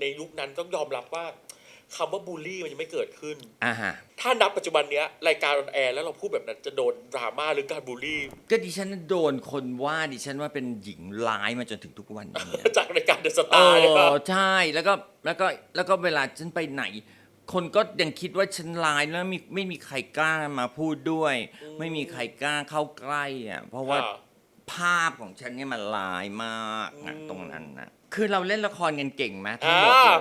ในยุคนั้นต้องยอมรับว่าคำว่าบูลลี่มันยังไม่เกิดขึ้น อ่าฮะ ถ้านับปัจจุบันเนี้ยรายการออนแอร์แล้วเราพูดแบบนั้นจะโดนดราม่าหรือการบูลลี่ ก็ดิฉันโดนคนว่าดิฉันว่าเป็นหญิงร้ายมาจนถึงทุกวันนี้ จากรายการเดอะสเอตาร์เนี่ยอใช่แล้วก็แล้วก็แล้วก็เวลาฉันไปไหน คนก็ยังคิดว่าฉันร้ายแล้วมีไม่มีใครกล้ามาพูดด้วย ไม่มีใครกล้าเข้าใกล้อะเพราะว่าค่ะภาพของฉันเนี่ยมันลายมากนะอืมตรงนั้น นะคือเราเล่นละครกันเก่งไหมทั้งหมดเลยอ่า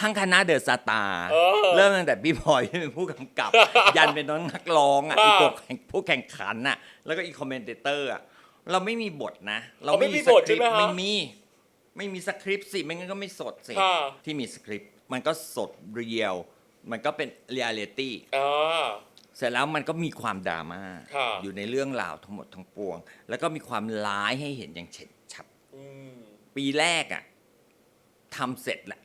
ทั้งคณะเดอะสตาร์เออเริ่มตั้งแต่พี่พลอยที่เป็นผู้กำกับ ยันเป็นน้องนักร้องอะอ่าอีกตัวแข่งผู้แข่งขันอะ แล้วก็อีกคอมเมนเตอร์อะเราไม่มีบทนะ เราอ๋อไม่มีสบทคริปใช่ไหมต์ฮะไม่มี ไม่มีสคริปต์สิไม่งั้นก็ไม่สดสิค่ะที่มีสคริปต์มันก็สดเรียลมันก็เป็นเรียลิตี้อ่าเสร็จแล้วมันก็มีความดราม่าค่ะอยู่ในเรื่องราวทั้งหมดทั้งปวง แล้วก็มีความร้ายให้เห็นอย่างเฉดชัดอืม ปีแรกอะทำเสร็จแหละ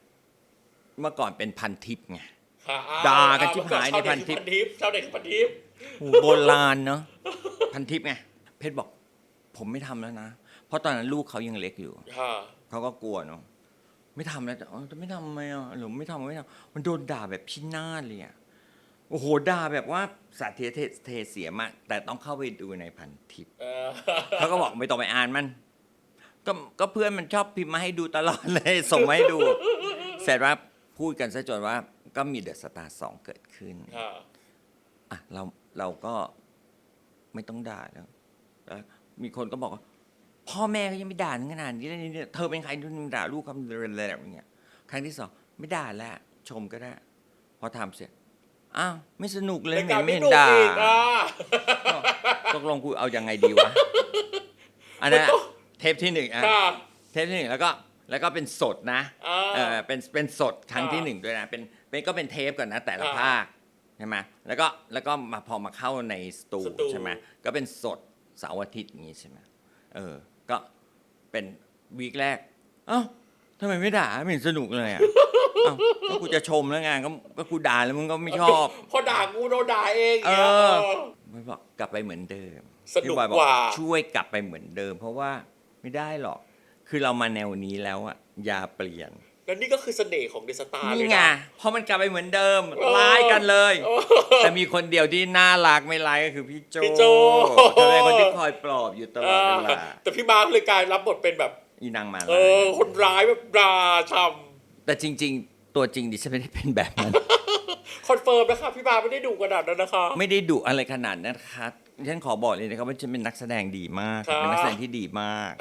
เมื่อก่อนเป็นพันทิปไงค่ะอ่ด่ากันชิบหายในเมื่อก่อพันทิป ชาวเน็ตคือพันทิปชาวเน็ตคือพันทิปโอ้โหโบราณเนาะพันทิปไง เพชรบอก ผมไม่ทำแล้วนะ เพราะตอนนั้นลูกเขายังเล็กอยู่ ค่ะเขาก็กลัวเนาะไม่ทำแล้วอ๋อจะไม่ทำทำไมอะหรือไม่ทำไม่ทำมันโดนด่าแบบพินาศเลยอะโอ้โหด่าแบบว่าสาเทเทเทเสียมาก แต่ต้องเข้าไปดูในพันทิปเออ เขาก็บอกไม่ต้องไปอ่านมัน ก็ก็เพื่อนมันชอบพิมพ์มาให้ดูตลอดเลย ส่งมาให้ดู เสร็จว่าพูดกันซะจนว่าก็มีเดอะสตาร์สองเกิดขึ้นค่ะอะเราเราก็ไม่ต้องด่าแล้วแล้วมีคนก็บอกว่าพ่อแม่เขายังไม่ด่าถึงขนาดนี้เลยเนี่ยเธอเป็นใครที่มึงด่าลูกคำอะไรแบบเนี้ยครั้งที่สองไม่ด่าแล้วชมก็ได้ พอทำเสร็จอ้าวไม่สนุกเลยรายไม่การไม่ไม่เห็นดุด่า อีกอะ ตกลงกูเอายังไงดีวะ อันนั้นอะเท ปที่หนึ่งอะค่ะเทปที่หนึ่งแล้วก็แล้วก็เป็นสดนะอ่าเออเป็นเป็นสดครั้งที่อ่าหนึ่งด้วยนะเป็นเป็นก็เป็นเทปก่อนนะแต่ละอ่าภาคใช่ไหมแล้วก็แล้วก็มาพอมาเข้าในสตูสตู ใช่ไหมก็เป็นสดเสาร์อาทิตย์อย่างงี้ใช่ไหมเออ ก็เป็นวีคแรก เอ้าทำไมไม่ด่าไม่เห็นสนุกเลยอะ เอ้าก็กูจะชมแล้วไงก็ก็กูด่าแล้วมึงก็ไม่ชอบ พอด่ากูโดนด่าเองเอนี่ยอเออไม่บอกกลับไปเหมือนเดิมสนุกพี่บอยบอกกว่า ช่วยกลับไปเหมือนเดิม เพราะว่า ไม่ได้หรอก คือเรามาแนวนี้แล้วอะอย่าเปลี่ยนแล้วนี่ก็คือเสน่ห์ของเดอะสตาร์เลนี่ยไงนะพอมันกลับไปเหมือนเดิมเออไล่กันเลยเออแต่มีคนเดียวที่น่ารักไม่ไล่ก็คือพี่โจพี่โจ้จะเป็นคนที่คอยปลอบอยู่ตลอดเวลาแต่พี่มาร์คเลยกลายรับบทเป็นแบบ อีนางมาเอลายอคนร้ายแบบราชแต่จริง ๆ ตัวจริงดิฉันไม่ได้เป็นแบบนั้นำ คอนเฟิร์มนะคะพี่มาร์คไม่ได้ดุขนาดนั้นนะคะ ไม่ได้ดุอะไรขนาดนั้นครับฉันขอบอกเลยนะครับว่าฉันเป็นนักแสดงดีมากครับเป็นนักแสดงที่ดีมาก